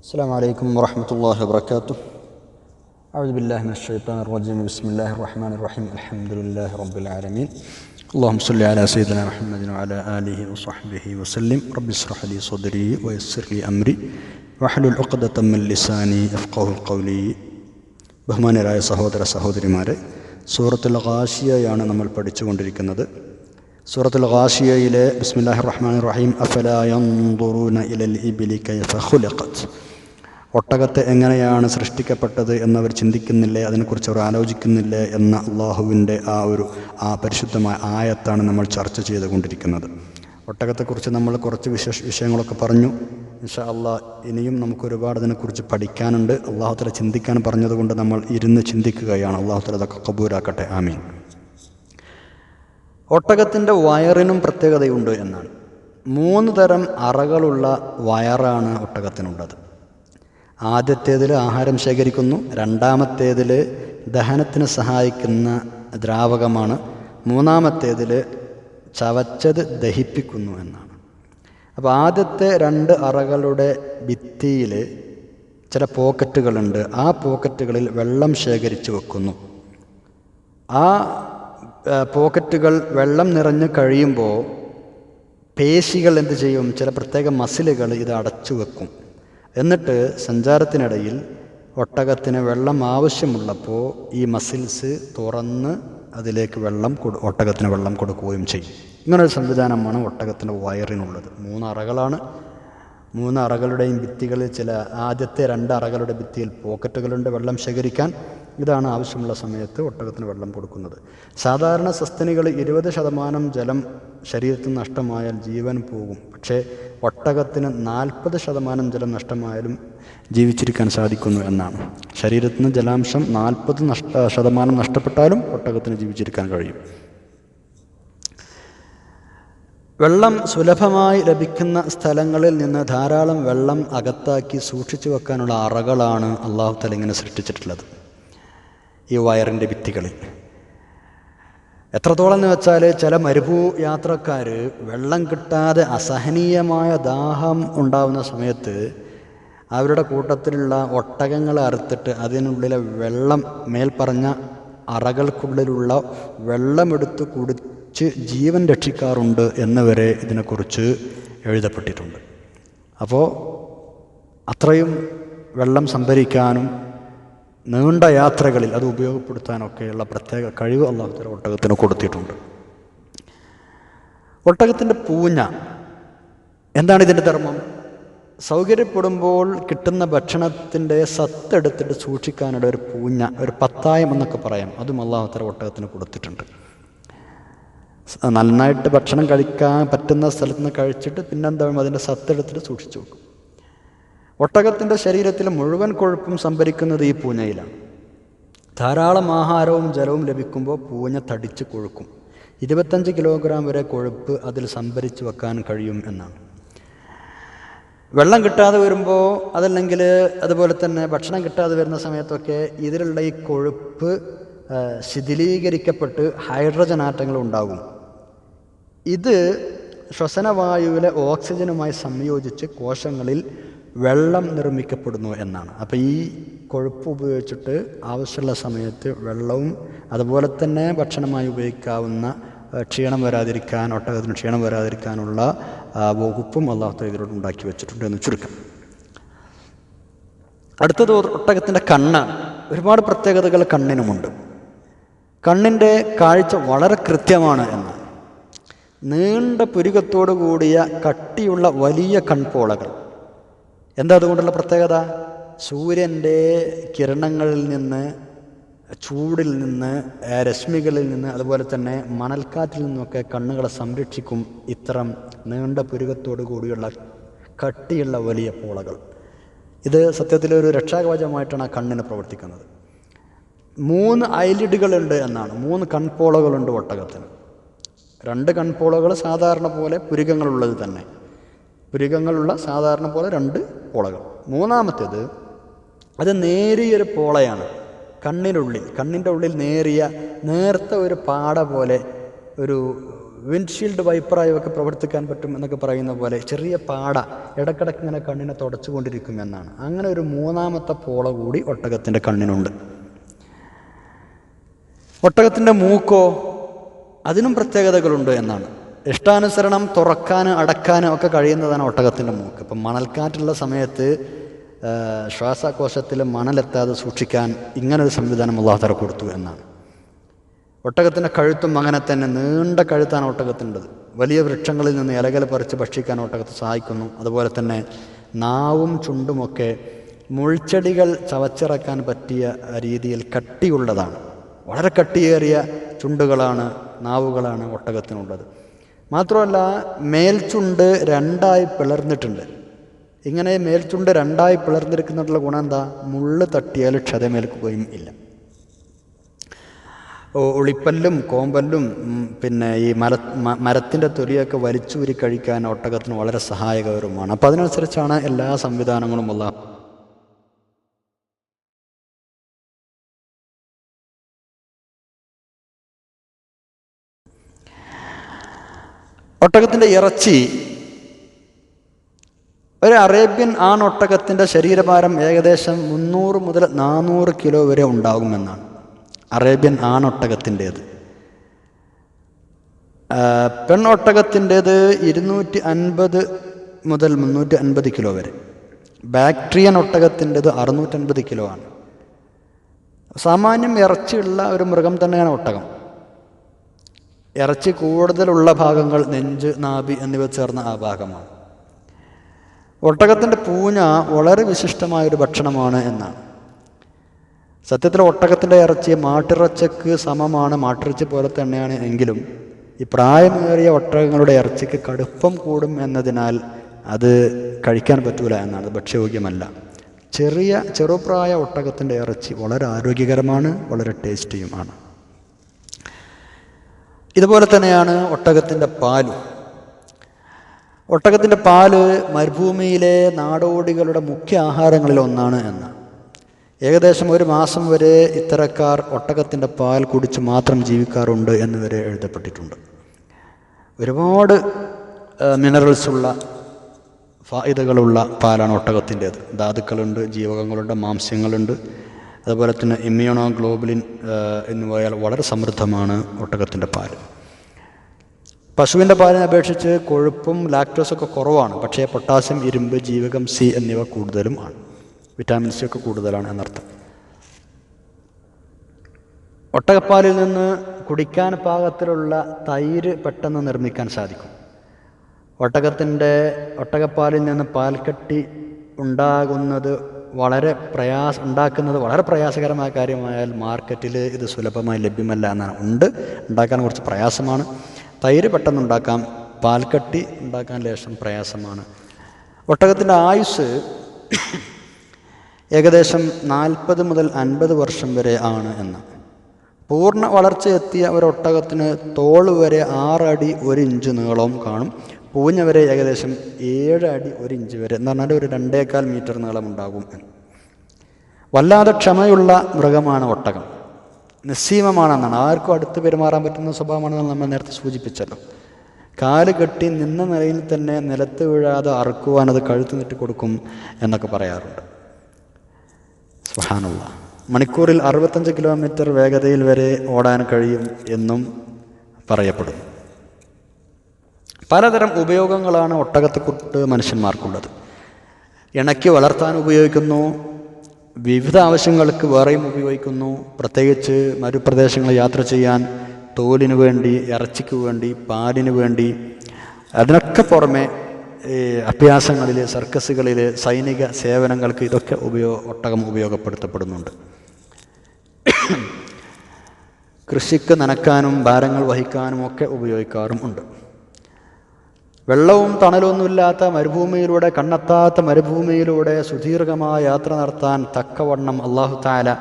السلام عليكم ورحمة الله وبركاته أعوذ بالله من الشيطان الرجيم بسم الله الرحمن الرحيم الحمد لله رب العالمين اللهم صل على سيدنا محمد وعلى آله وصحبه وسلم رب اشرح لي صدري ويسر لي أمري واحلل عقدة من لساني يفقه قولي ബഹുമാനരായ സഹോദര സഹോദരിമാരെ സൂറത്തുൽ ഖാഷിയയാണ് നമ്മൾ പഠിച്ചുകൊണ്ടിരിക്കുന്നത് സൂറത്തുൽ ഖാഷിയയിലെ ബിസ്മില്ലാഹിർ റഹ്മാൻ റഹീം അഫലാ യൻദുറൂന ഇലൽ ഇബ്ലി കൈഫ ഖുലിഖത് ഒട്ടകത്തെ എങ്ങനെയാണ് സൃഷ്ടിക്കപ്പെട്ടത് എന്നവർ ചിന്തിക്കുന്നില്ലേ? അതിനെക്കുറിച്ച് അവർ ആലോചിക്കുന്നില്ലേ? എന്ന അള്ളാഹുവിന്റെ ആ ഒരു ആ പരിശുദ്ധമായ ആയത്താണ് നമ്മൾ ചർച്ച ചെയ്തുകൊണ്ടിരിക്കുന്നത്. ഒട്ടകത്തെക്കുറിച്ച് നമ്മൾ കുറച്ച് വിശേഷ വിഷയങ്ങളൊക്കെ പറഞ്ഞു. ഇൻഷാ അള്ളാഹ് ഇനിയും നമുക്ക് ഒരുപാട് അതിനെക്കുറിച്ച് പഠിക്കാനുണ്ട്. അള്ളാഹുത്തല ചിന്തിക്കാൻ പറഞ്ഞതുകൊണ്ട് നമ്മൾ ഇരുന്ന് ചിന്തിക്കുകയാണ്. അള്ളാഹുത്തല അതൊക്കെ കബൂരാക്കട്ടെ ആമീൻ. ഒട്ടകത്തിന്റെ വയറിനും പ്രത്യേകതയുണ്ട് എന്നാണ്. മൂന്ന് തരം അറകളുള്ള വയറാണ് ഒട്ടകത്തിനുള്ളത്. ആദ്യത്തേതിൽ ആഹാരം ശേഖരിക്കുന്നു രണ്ടാമത്തേതിൽ ദഹനത്തിന് സഹായിക്കുന്ന ദ്രാവകമാണ് മൂന്നാമത്തേതിൽ ചവച്ചത് ദഹിപ്പിക്കുന്നു എന്നാണ്. അപ്പോൾ ആദ്യത്തെ രണ്ട് അറകളുടെ ഭിത്തിയിൽ ചില പോക്കറ്റുകളുണ്ട് ആ പോക്കറ്റുകളിൽ വെള്ളം ശേഖരിച്ച് വെക്കുന്നു. ആ പോക്കറ്റുകൾ വെള്ളം നിറഞ്ഞു കഴിയുമ്പോൾ പേശികൾ എന്ത് ചെയ്യും? ചില പ്രത്യേക മസിലുകൾ ഇത് അടച്ചു വെക്കും. എന്നിട്ട് സഞ്ചാരത്തിനിടയിൽ ഒട്ടകത്തിന് വെള്ളം ആവശ്യമുള്ളപ്പോൾ ഈ മസിൽസ് തുറന്ന് അതിലേക്ക് വെള്ളം കൊടു ഒട്ടകത്തിന് വെള്ളം കൊടുക്കുകയും ചെയ്യും. ഇങ്ങനൊരു സംവിധാനമാണ് ഒട്ടകത്തിന്റെ വയറിനുള്ളത്. മൂന്ന് അറകളാണ് മൂന്ന് അറകളുടെയും ഭിത്തികളിൽ ചില ആദ്യത്തെ രണ്ട് അറകളുടെ ഭിത്തിയിൽ പോക്കറ്റുകളുണ്ട് വെള്ളം ശേഖരിക്കാൻ. ഇതാണ് ആവശ്യമുള്ള സമയത്ത് ഒട്ടകത്തിന് വെള്ളം കൊടുക്കുന്നത്. സാധാരണ സസ്തനികൾ ഇരുപത് ശതമാനം ജലം ശരീരത്തിൽ നഷ്ടമായാൽ ജീവൻ പോകും. പക്ഷേ ഒട്ടകത്തിന് നാൽപ്പത് ശതമാനം ജലം നഷ്ടമായാലും ജീവിച്ചിരിക്കാൻ സാധിക്കുന്നു എന്നാണ്. ശരീരത്തിന് ജലാംശം നാൽപ്പത് നഷ്ട ശതമാനം നഷ്ടപ്പെട്ടാലും ഒട്ടകത്തിന് ജീവിച്ചിരിക്കാൻ കഴിയും. വെള്ളം സുലഭമായി ലഭിക്കുന്ന സ്ഥലങ്ങളിൽ നിന്ന് ധാരാളം വെള്ളം അകത്താക്കി സൂക്ഷിച്ചു വെക്കാനുള്ള അറകളാണ് അള്ളാഹു തല ഇങ്ങനെ സൃഷ്ടിച്ചിട്ടുള്ളത്. ഈ വയറിന്റെ ഭിത്തികളിൽ. എത്രത്തോളം എന്ന് വെച്ചാൽ ചില മരുഭൂ യാത്രക്കാർ വെള്ളം കിട്ടാതെ അസഹനീയമായ ദാഹം ഉണ്ടാവുന്ന സമയത്ത് അവരുടെ കൂട്ടത്തിലുള്ള ഒട്ടകങ്ങൾ അറുത്തിട്ട് അതിനുള്ളിലെ വെള്ളം മേൽപ്പറഞ്ഞ അറകൾക്കുള്ളിലുള്ള വെള്ളമെടുത്ത് കുടിച്ച് ജീവൻ രക്ഷിക്കാറുണ്ട് എന്നുവരെ ഇതിനെക്കുറിച്ച് എഴുതപ്പെട്ടിട്ടുണ്ട്. അപ്പോൾ അത്രയും വെള്ളം സംഭരിക്കാനും നീണ്ട യാത്രകളിൽ അത് ഉപയോഗപ്പെടുത്താനൊക്കെയുള്ള പ്രത്യേക കഴിവ് അള്ളാഹുത്തല ഒട്ടകത്തിന് കൊടുത്തിട്ടുണ്ട്. ഒട്ടകത്തിന്റെ പൂഞ്ഞ എന്താണ് ഇതിന്റെ ധർമ്മം? സൗകര്യപ്പെടുമ്പോൾ കിട്ടുന്ന ഭക്ഷണത്തിന്റെ സത്തെടുത്തിട്ട് സൂക്ഷിക്കാനുള്ള ഒരു പൂഞ്ഞ ഒരു പത്തായം എന്നൊക്കെ പറയാം. അതും അള്ളാഹുത്തല ഒട്ടകത്തിന് കൊടുത്തിട്ടുണ്ട്. നന്നായിട്ട് ഭക്ഷണം കഴിക്കാൻ പറ്റുന്ന സ്ഥലത്ത് നിന്ന് കഴിച്ചിട്ട് പിന്നെന്താ അതിന്റെ സത്തെടുത്തിട്ട് സൂക്ഷിച്ചു വെക്കും. ഒട്ടകത്തിന്റെ ശരീരത്തിൽ മുഴുവൻ കൊഴുപ്പും സംഭരിക്കുന്നത് ഈ പൂഞ്ഞയിലാണ്. ധാരാളം ആഹാരവും ജലവും ലഭിക്കുമ്പോൾ പൂഞ്ഞ തടിച്ച് കൊഴുക്കും. ഇരുപത്തഞ്ച് കിലോഗ്രാം വരെ കൊഴുപ്പ് അതിൽ സംഭരിച്ച് വെക്കാൻ കഴിയും എന്നാണ്. വെള്ളം കിട്ടാതെ വരുമ്പോൾ അതല്ലെങ്കിൽ അതുപോലെ തന്നെ ഭക്ഷണം കിട്ടാതെ വരുന്ന സമയത്തൊക്കെ ഇതിലുള്ള ഈ കൊഴുപ്പ് ശിഥിലീകരിക്കപ്പെട്ട് ഹൈഡ്രജൻ ആറ്റങ്ങൾ ഉണ്ടാകും. ഇത് ശ്വസനവായുവിലെ ഓക്സിജനുമായി സംയോജിച്ച് കോശങ്ങളിൽ വെള്ളം നിർമ്മിക്കപ്പെടുന്നു എന്നാണ്. അപ്പം ഈ കൊഴുപ്പ് ഉപയോഗിച്ചിട്ട് ആവശ്യമുള്ള സമയത്ത് വെള്ളവും അതുപോലെ തന്നെ ഭക്ഷണമായി ഉപയോഗിക്കാവുന്ന ക്ഷീണം വരാതിരിക്കാൻ ഒട്ടകത്തിന് ക്ഷീണം വരാതിരിക്കാനുള്ള വകുപ്പും അള്ളാഹു ഇതിലൂടെ ഉണ്ടാക്കി വെച്ചിട്ടുണ്ട് എന്ന് ചുരുക്കം. അടുത്തത് ഒട്ടകത്തിന്റെ കണ്ണ്. ഒരുപാട് പ്രത്യേകതകൾ കണ്ണിനുമുണ്ട്. കണ്ണിന്റെ കാഴ്ച വളരെ കൃത്യമാണ് എന്ന്. നീണ്ട പുരുകത്തോടു കൂടിയ കട്ടിയുള്ള വലിയ കൺപോളകൾ. എന്താ അതുകൊണ്ടുള്ള പ്രത്യേകത? സൂര്യന്റെ കിരണങ്ങളിൽ നിന്ന് ചൂടിൽ നിന്ന് രശ്മികളിൽ നിന്ന് അതുപോലെ തന്നെ മണൽക്കാറ്റിൽ നിന്നൊക്കെ കണ്ണുകളെ സംരക്ഷിക്കും ഇത്തരം നീണ്ട പുരുകത്തോടു കൂടിയുള്ള കട്ടിയുള്ള വലിയ പോളകൾ. ഇത് സത്യത്തിൽ ഒരു രക്ഷാകവചമായിട്ടാണ് ആ കണ്ണിന് പ്രവർത്തിക്കുന്നത്. മൂന്ന് ഐലിഡുകളുണ്ട് എന്നാണ്. മൂന്ന് കൺപോളകളുണ്ട് ഒട്ടകത്തിന്. രണ്ട് കൺപോളകൾ സാധാരണ പോലെ പുരുകങ്ങളുള്ളത് തന്നെ. പുരുകങ്ങളുള്ള സാധാരണ പോലെ രണ്ട് പോളകൾ. മൂന്നാമത്തേത് അത് നേരിയൊരു പോളയാണ്. കണ്ണിനുള്ളിൽ കണ്ണിന്റെ ഉള്ളിൽ നേരിയ നേർത്ത ഒരു പാട പോലെ ഒരു വിൻഡ്ഷീൽഡ് വൈപ്പറായി ഒക്കെ പ്രവർത്തിക്കാൻ പറ്റും എന്നൊക്കെ പറയുന്ന പോലെ ചെറിയ പാട ഇടക്കിടക്ക് ഇങ്ങനെ കണ്ണിനെ തുടച്ചുകൊണ്ടിരിക്കും എന്നാണ്. അങ്ങനെ ഒരു മൂന്നാമത്തെ പോള കൂടി ഒട്ടകത്തിന്റെ കണ്ണിനുണ്ട്. ഒട്ടകത്തിന്റെ മൂക്കോ അതിനും പ്രത്യേകതകളുണ്ട് എന്നാണ്. ഇഷ്ടാനുസരണം തുറക്കാനും അടക്കാനും ഒക്കെ കഴിയുന്നതാണ് ഒട്ടകത്തിന്റെ മൂക്ക്. ഇപ്പം മണൽക്കാറ്റുള്ള സമയത്ത് ശ്വാസകോശത്തിൽ മണലെത്താതെ സൂക്ഷിക്കാൻ ഇങ്ങനൊരു സംവിധാനം അള്ളാഹുതല കൊടുത്തു എന്നാണ്. ഒട്ടകത്തിന്റെ കഴുത്തും അങ്ങനെ തന്നെ നീണ്ട കഴുത്താണ് ഒട്ടകത്തിന്റെത്. വലിയ വൃക്ഷങ്ങളിൽ നിന്ന് ഇലകൾ പറിച്ച് ഭക്ഷിക്കാൻ ഒട്ടകത്തെ സഹായിക്കുന്നു. അതുപോലെ തന്നെ നാവും ചുണ്ടുമൊക്കെ മുൾച്ചെടികൾ ചവച്ചിറക്കാൻ പറ്റിയ രീതിയിൽ കട്ടിയുള്ളതാണ്. വളരെ കട്ടിയേറിയ ചുണ്ടുകളാണ് നാവുകളാണ് ഒട്ടകത്തിനുള്ളത്. മാത്രമല്ല മേൽചുണ്ട് രണ്ടായി പിളർന്നിട്ടുണ്ട്. ഇങ്ങനെ മേൽചുണ്ട് രണ്ടായി പിളർന്നിരിക്കുന്നതിനുള്ള ഗുണം എന്താ? മുള്ള് തട്ടിയാൽ ക്ഷതമേൽക്കുകയും ഇല്ല. ഒളിപ്പല്ലും കോമ്പല്ലും പിന്നെ ഈ മര മരത്തിന്റെ തൊലിയൊക്കെ വലിച്ചൂരി കഴിക്കാൻ ഒട്ടകത്തിന് വളരെ സഹായകരവുമാണ്. അപ്പം അതിനനുസരിച്ചാണ് എല്ലാ സംവിധാനങ്ങളും ഉള്ള ഒട്ടകത്തിന്റെ ഇറച്ചി ഒരു അറേബ്യൻ ആണൊട്ടകത്തിന്റെ ശരീരഭാരം ഏകദേശം മുന്നൂറ് മുതൽ നാനൂറ് കിലോ വരെ ഉണ്ടാകുമെന്നാണ്. അറേബ്യൻ ആണൊട്ടകത്തിന്റേത്. പെണ്ണൊട്ടകത്തിന്റേത് ഇരുന്നൂറ്റി അൻപത് മുതൽ മുന്നൂറ്റി അൻപത് കിലോ വരെ. ബാക്ട്രിയൻ ഒട്ടകത്തിന്റേത് അറുന്നൂറ്റൻപത് കിലോ ആണ്. സാമാന്യം ഇറച്ചിയുള്ള ഒരു മൃഗം തന്നെയാണ് ഒട്ടകം. ഇറച്ചി കൂടുതലുള്ള ഭാഗങ്ങൾ നെഞ്ച് നാഭി എന്നിവ ചേർന്ന ആ ഭാഗമാണ്. ഒട്ടകത്തിന്റെ പൂഞ്ഞ വളരെ വിശിഷ്ടമായൊരു ഭക്ഷണമാണ് എന്നാണ്. സത്യത്തിൽ ഒട്ടകത്തിന്റെ ഇറച്ചി മാട്ടിറച്ചക്ക് സമമാണ് മാട്ടിറച്ചി പോലെ തന്നെയാണ് എങ്കിലും ഈ പ്രായമേറിയ ഒട്ടകങ്ങളുടെ ഇറച്ചിക്ക് കടുപ്പം കൂടും എന്നതിനാൽ അത് കഴിക്കാൻ പറ്റൂല എന്നാണ് ഭക്ഷ്യയോഗ്യമല്ല. ചെറിയ ചെറുപ്രായ ഒട്ടകത്തിന്റെ ഇറച്ചി വളരെ ആരോഗ്യകരമാണ് വളരെ ടേസ്റ്റിയുമാണ്. ഇതുപോലെ തന്നെയാണ് ഒട്ടകത്തിന്റെ പാൽ ഒട്ടകത്തിന്റെ പാൽ മരുഭൂമിയിലെ നാടോടികളുടെ മുഖ്യ ആഹാരങ്ങളിൽ ഒന്നാണ് എന്ന്. ഏകദേശം ഒരു മാസം വരെ ഇത്തരക്കാർ ഒട്ടകത്തിന്റെ പാൽ കുടിച്ച് മാത്രം ജീവിക്കാറുണ്ട് എന്ന് വരെ എഴുതപ്പെട്ടിട്ടുണ്ട്. ഒരുപാട് മിനറൽസ് ഉള്ള ഫായിദകളുള്ള പാലാണ് ഒട്ടകത്തിന്റേത്. ധാതുക്കളുണ്ട് ജീവകങ്ങളുണ്ട് മാംസ്യങ്ങളുണ്ട്. അതുപോലെ തന്നെ ഇമ്മ്യൂണോ ഗ്ലോബുലിൻ പറയാൻ വളരെ സമൃദ്ധമാണ് ഒട്ടകത്തിന്റെ പാൽ പശുവിന്റെ പാലിനെ അപേക്ഷിച്ച് കൊഴുപ്പും ലാക്ടോസൊക്കെ കുറവാണ്. പക്ഷേ പൊട്ടാസ്യം ഇരുമ്പ് ജീവകം സി എന്നിവ കൂടുതലും ആണ്. വിറ്റാമിൻ സി ഒക്കെ കൂടുതലാണ് എന്നർത്ഥം. ഒട്ടകപ്പാലിൽ നിന്ന് കുടിക്കാൻ പാകത്തിലുള്ള തൈര് പെട്ടെന്ന് നിർമ്മിക്കാൻ സാധിക്കും. ഒട്ടകത്തിന്റെ ഒട്ടകപ്പാലിൽ നിന്ന് പാൽക്കട്ടി ഉണ്ടാകുന്നത് വളരെ പ്രയാസ ഉണ്ടാക്കുന്നത് വളരെ പ്രയാസകരമായ കാര്യമായാൽ മാർക്കറ്റിൽ ഇത് സുലഭമായി ലഭ്യമല്ല എന്നാണ്. ഉണ്ട് ഉണ്ടാക്കാൻ കുറച്ച് പ്രയാസമാണ്. തൈര് പെട്ടെന്ന് ഉണ്ടാക്കാം പാൽക്കട്ടി ഉണ്ടാക്കാൻ ലേശം പ്രയാസമാണ്. ഒട്ടകത്തിന്റെ ആയുസ് ഏകദേശം നാൽപ്പത് മുതൽ അൻപത് വർഷം വരെ ആണ് എന്ന്. പൂർണ വളർച്ചയെത്തിയ ഒരു ഒട്ടകത്തിന് തോൾ വരെ ആറടി ഒരു ഇഞ്ച് നീളവും കാണും. പൂഞ്ഞ വരെ ഏകദേശം ഏഴ് അടി ഒരു ഇഞ്ച് വരെ. എന്ന് പറഞ്ഞാൽ ഒരു രണ്ടേക്കാൽ മീറ്റർ നീളം ഉണ്ടാകും എന്ന്. വല്ലാതെ ക്ഷമയുള്ള മൃഗമാണ് ഒട്ടകം. നിസ്സീമമാണെന്നാണ്. ആർക്കും അടുത്ത് പെരുമാറാൻ പറ്റുന്ന സ്വഭാവമാണെന്ന് നമ്മൾ നേരത്തെ സൂചിപ്പിച്ചല്ലോ. കാൽ കെട്ടി നിന്ന നിലയിൽ തന്നെ നിലത്ത് വീഴാതെ അറുക്കുവാൻ അത് കഴുത്ത് നീട്ടി കൊടുക്കും എന്നൊക്കെ പറയാറുണ്ട്. സുഹാനുള്ള മണിക്കൂറിൽ അറുപത്തഞ്ച് കിലോമീറ്റർ വേഗതയിൽ വരെ ഓടാൻ കഴിയും എന്നും പറയപ്പെടുന്നു. പലതരം ഉപയോഗങ്ങളാണ് ഒട്ടകത്തെക്കുറിച്ച് മനുഷ്യന്മാർക്കുള്ളത്. ഇണക്കി വളർത്താൻ ഉപയോഗിക്കുന്നു വിവിധ ആവശ്യങ്ങൾക്ക് വേറെയും ഉപയോഗിക്കുന്നു പ്രത്യേകിച്ച് മരുപ്രദേശങ്ങളിൽ യാത്ര ചെയ്യാൻ തോലിനു വേണ്ടി ഇറച്ചിക്ക് വേണ്ടി പാലിന് വേണ്ടി. അതിനൊക്കെ പുറമെ അഭ്യാസങ്ങളിൽ സർക്കസുകളിൽ സൈനിക സേവനങ്ങൾക്ക് ഇതൊക്കെ ഉപയോഗ ഒട്ടകം ഉപയോഗപ്പെടുത്തപ്പെടുന്നുണ്ട്. കൃഷിക്ക് നനക്കാനും ഭാരങ്ങൾ വഹിക്കാനും ഒക്കെ ഉപയോഗിക്കാറും ഉണ്ട്. വെള്ളവും തണലൊന്നുമില്ലാത്ത മരുഭൂമിയിലൂടെ കണ്ണെത്താത്ത മരുഭൂമിയിലൂടെ സുദീർഘമായ യാത്ര നടത്താൻ തക്കവണ്ണം അള്ളാഹു താല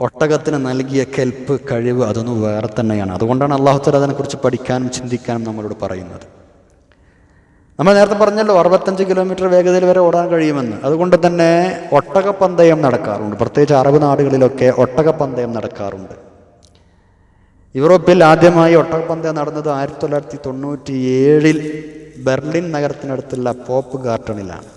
ഒട്ടകത്തിന് നൽകിയ കെൽപ്പ് കഴിവ് അതൊന്നും വേറെ തന്നെയാണ്. അതുകൊണ്ടാണ് അള്ളാഹു താല അതിനെക്കുറിച്ച് പഠിക്കാനും ചിന്തിക്കാനും നമ്മളോട് പറയുന്നത്. നമ്മൾ നേരത്തെ പറഞ്ഞല്ലോ അറുപത്തഞ്ച് കിലോമീറ്റർ വേഗതയിൽ വരെ ഓടാൻ കഴിയുമെന്ന്. അതുകൊണ്ട് തന്നെ ഒട്ടകപ്പന്തയം നടക്കാറുണ്ട്. പ്രത്യേകിച്ച് അറബ് നാടുകളിലൊക്കെ ഒട്ടകപ്പന്തയം നടക്കാറുണ്ട്. യൂറോപ്പിൽ ആദ്യമായി ഒട്ടകപ്പന്തയം നടന്നത് ആയിരത്തി തൊള്ളായിരത്തി തൊണ്ണൂറ്റി ഏഴിൽ ബെർലിൻ നഗരത്തിനടുത്തുള്ള പോപ്പ് ഗാർട്ടണിലാണ്.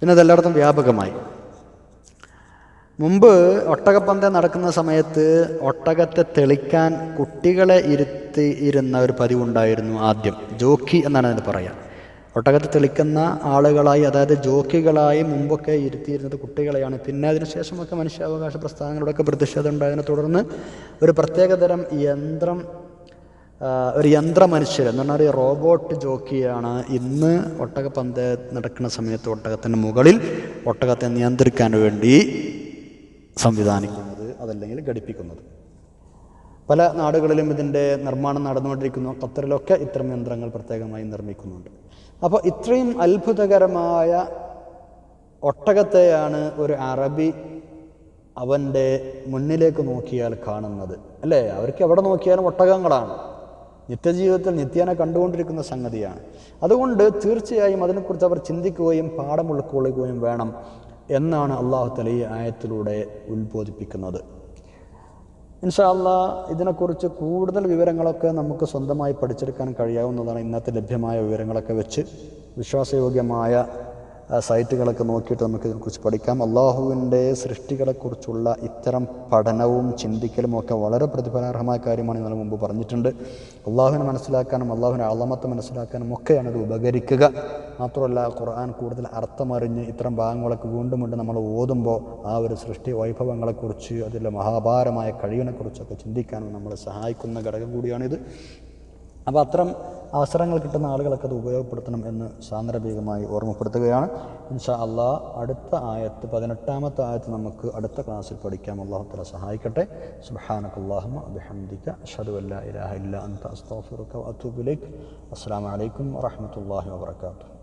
പിന്നെ അതെല്ലായിടത്തും വ്യാപകമായി. മുമ്പ് ഒട്ടകപ്പന്തയം നടക്കുന്ന സമയത്ത് ഒട്ടകത്തെ തെളിക്കാൻ കുട്ടികളെ ഇരുത്തി ഇരുന്ന ഒരു പതിവുണ്ടായിരുന്നു ആദ്യം. ജോക്കി എന്നാണ് അതിന് പറയുക ഒട്ടകത്തെ തെളിക്കുന്ന ആളുകളായി അതായത് ജോക്കികളായി മുമ്പൊക്കെ ഇരുത്തിയിരുന്നത് കുട്ടികളെയാണ്. പിന്നെ അതിനുശേഷമൊക്കെ മനുഷ്യാവകാശ പ്രസ്ഥാനങ്ങളുടെയൊക്കെ പ്രതിഷേധം ഉണ്ടായതിനെ തുടർന്ന് ഒരു പ്രത്യേകതരം യന്ത്രം ഒരു യന്ത്ര മനുഷ്യർ എന്ന് പറഞ്ഞാൽ ഒരു റോബോട്ട് ജോക്കിയാണ് ഇന്ന് ഒട്ടകപ്പന്ത് നടക്കുന്ന സമയത്ത് ഒട്ടകത്തിന്റെ മുകളിൽ ഒട്ടകത്തെ നിയന്ത്രിക്കാൻ വേണ്ടി സംവിധാനിക്കുന്നത് അതല്ലെങ്കിൽ ഘടിപ്പിക്കുന്നത്. പല നാടുകളിലും ഇതിന്റെ നിർമ്മാണം നടന്നുകൊണ്ടിരിക്കുന്നു. ഖത്തറിലൊക്കെ ഇത്തരം യന്ത്രങ്ങൾ പ്രത്യേകമായി നിർമ്മിക്കുന്നുണ്ട്. അപ്പോൾ ഇത്രയും അത്ഭുതകരമായ ഒട്ടകത്തെയാണ് ഒരു അറബി അവന്റെ മുന്നിലേക്ക് നോക്കിയാൽ കാണുന്നത്. അല്ലേ? അവർക്ക് എവിടെ നോക്കിയാലും ഒട്ടകങ്ങളാണ്. നിത്യജീവിതത്തിൽ നിത്യേന കണ്ടുകൊണ്ടിരിക്കുന്ന സംഗതിയാണ്. അതുകൊണ്ട് തീർച്ചയായും അതിനെക്കുറിച്ച് അവർ ചിന്തിക്കുകയും പാഠം ഉൾക്കൊള്ളുകയും വേണം എന്നാണ് അള്ളാഹു തല ആയത്തിലൂടെ ഉത്ബോധിപ്പിക്കുന്നത്. ഇൻഷാല്ല ഇതിനെക്കുറിച്ച് കൂടുതൽ വിവരങ്ങളൊക്കെ നമുക്ക് സ്വന്തമായി പഠിച്ചെടുക്കാൻ കഴിയാവുന്നതാണ് ഇന്നത്തെ ലഭ്യമായ വിവരങ്ങളൊക്കെ വെച്ച്. വിശ്വാസയോഗ്യമായ സൈറ്റുകളൊക്കെ നോക്കിയിട്ട് നമുക്ക് ഇതിനെക്കുറിച്ച് പഠിക്കാം. അള്ളാഹുവിന്റെ സൃഷ്ടികളെക്കുറിച്ചുള്ള ഇത്തരം പഠനവും ചിന്തിക്കലും ഒക്കെ വളരെ പ്രതിഫലാർഹമായ കാര്യമാണ് ഇന്നലെ മുമ്പ് പറഞ്ഞിട്ടുണ്ട്. അള്ളാഹുവിനെ മനസ്സിലാക്കാനും അള്ളാഹുവിന്റെ അളമത്ത് മനസ്സിലാക്കാനും ഒക്കെയാണ് ഇത് ഉപകരിക്കുക. മാത്രമല്ല ഖുർആൻ കൂടുതൽ അർത്ഥമറിഞ്ഞ് ഇത്തരം ഭാഗങ്ങളൊക്കെ വീണ്ടും വീണ്ടും നമ്മൾ ഓതുമ്പോൾ ആ ഒരു സൃഷ്ടി വൈഭവങ്ങളെക്കുറിച്ച് അതിലെ മഹാഭാരമായ കഴിവിനെക്കുറിച്ചൊക്കെ ചിന്തിക്കാനും നമ്മളെ സഹായിക്കുന്ന ഘടകം കൂടിയാണിത്. അപ്പോൾ അത്തരം അവസരങ്ങൾ കിട്ടുന്ന ആളുകളൊക്കെ അത് ഉപയോഗപ്പെടുത്തണം എന്ന് സാന്ദർഭികമായി ഓർമ്മപ്പെടുത്തുകയാണ്. ഇൻഷാ അള്ളാ അടുത്ത ആയത്ത് പതിനെട്ടാമത്തെ ആയത്ത് നമുക്ക് അടുത്ത ക്ലാസ്സിൽ പഠിക്കാം. അള്ളാഹുത്തല തല സഹായിക്കട്ടെ. അല്ലാ ഇലാഹ ഇല്ല അസ്സലാമു അലൈക്കും വറഹ്മത്തുള്ളാഹി വബറകാതുഹു.